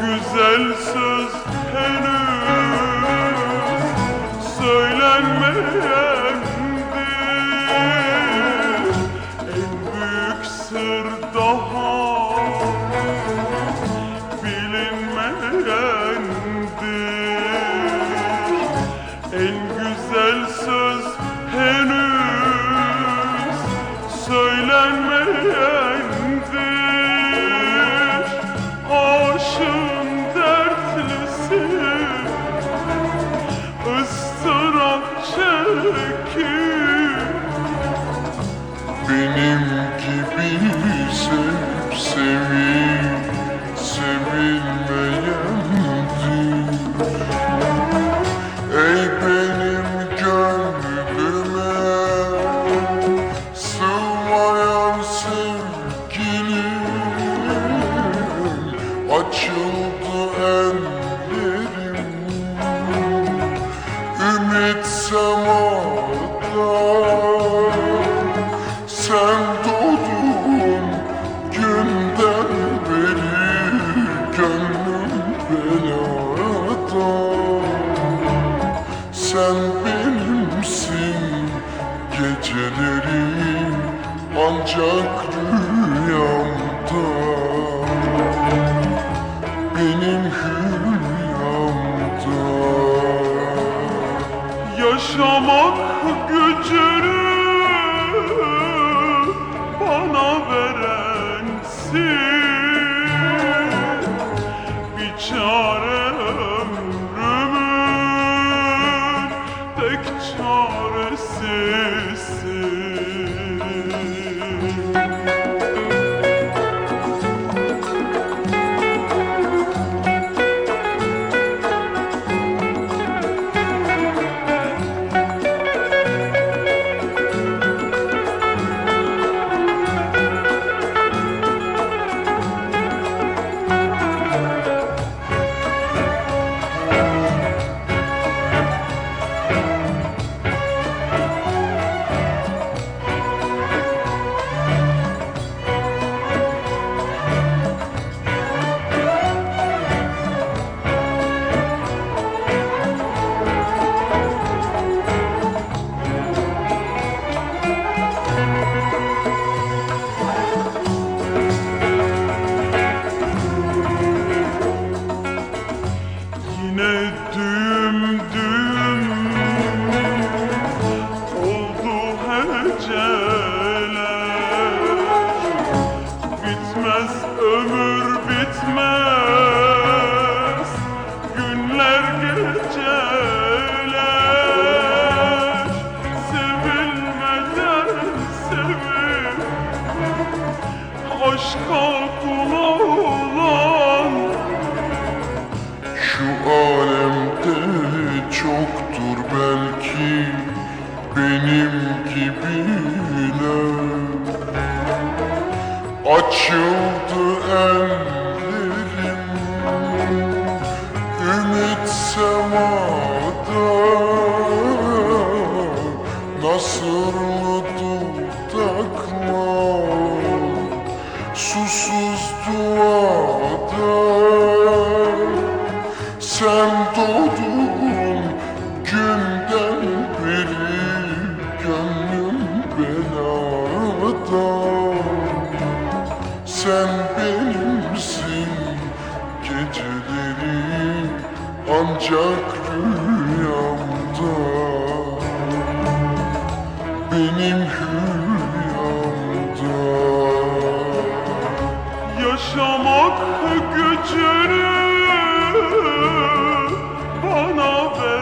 güzel söz Benim gibi sevip sevip sevilmeyendir. Ey benim gönlüme sığmayan sevgilim Açıldı ellerim Ancak rüyamda Benim hülyamda Yaşamak gücünü Yine düğüm düğüm oldu heceler. Bitmez ömür bitmez gibiler Açıldı ellerim. Ümit semada. Nasırlı dudaklar Susuz duada Ancak rüyamda Benim hülyamda Yaşamak gücünü bana